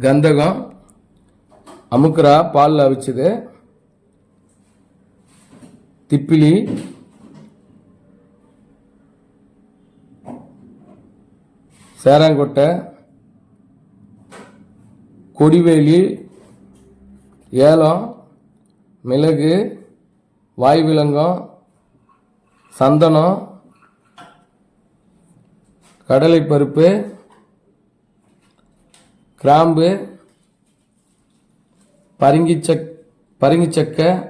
கந்தகம் அமுக்குரா பாலில் அவிச்சது. திப்பிலி. சேராங்கொட்டை. கொடிவேலி. ஏலம். மிளகு. வாய் விலங்கம் சந்தனம். கடலைப்பருப்பு. கிராம்பு பருங்கிச்சக் பருங்கிச்சக்க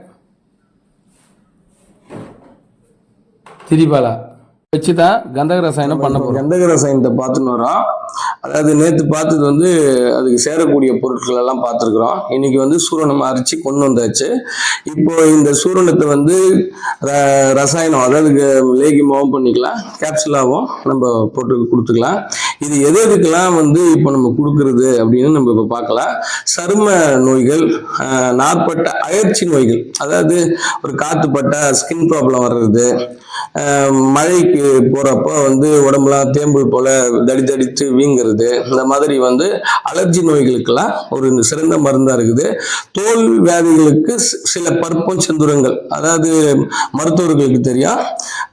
திரிபலா. வச்சு தான் கந்தக ரசாயனம் பண்ண போகிறோம் கந்தக ரசாயனத்தை பார்த்துன்னு வரோம். அதாவது நேற்று பார்த்தது வந்து அதுக்கு சேரக்கூடிய பொருட்கள் எல்லாம் பார்த்துருக்குறோம். இன்னைக்கு வந்து சூரணம் அரைச்சி கொண்டு வந்தாச்சு. இப்போ இந்த சூரணத்தை வந்து ர- ரசாயனம் அதாவது க- லேகியமாகவும் பண்ணிக்கலாம். கேப்சுலாகவும் நம்ம போட்டு கொடுத்துக்கலாம். இது எது எதுக்கெல்லாம் வந்து இப்போ நம்ம கொடுக்கறது அப்படின்னு நம்ம இப்போ பார்க்கலாம் சரும நோய்கள் நாற்பட்ட அயற்சி நோய்கள். அதாவது ஒரு காற்றுப்பட்ட ஸ்கின் ப்ராப்ளம் வர்றது மழைக்கு போறப்போ வந்து உடம்புலாம் தேம்பல் போல தடி தடித்து வீங்கிறது இந்த மாதிரி வந்து அலர்ஜி நோய்களுக்கெல்லாம் ஒரு சிறந்த மருந்தா இருக்குது. தோல் வியாதிகளுக்கு சில பற்பம் செந்துரங்கள். அதாவது மருத்துவர்களுக்கு தெரியும்.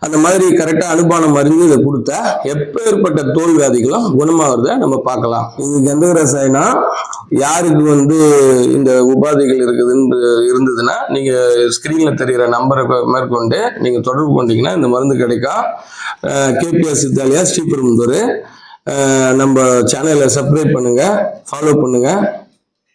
அந்த மாதிரி கரெக்டாக அனுபான மருந்து இதை கொடுத்தா எப்பேற்பட்ட தோல் வியாதிகளும் குணமாகிறத நம்ம பார்க்கலாம். இது கந்தக ரசாயனம் யாருக்கு வந்து இந்த உபாதைகள் இருக்குதுன்னு இருந்ததுன்னா நீங்க ஸ்கிரீன்ல தெரிகிற நம்பரை மேற்கொண்டு நீங்க தொடர்பு கொண்டீங்கன்னா இந்த மருந்து கிடைக்கும் கேபிஎஸ் இத்தாலியா ஸ்ரீபெரும்புதூர். நம்ம சேனலை சப்ஸ்கிரைப் பண்ணுங்க ஃபாலோ பண்ணுங்க.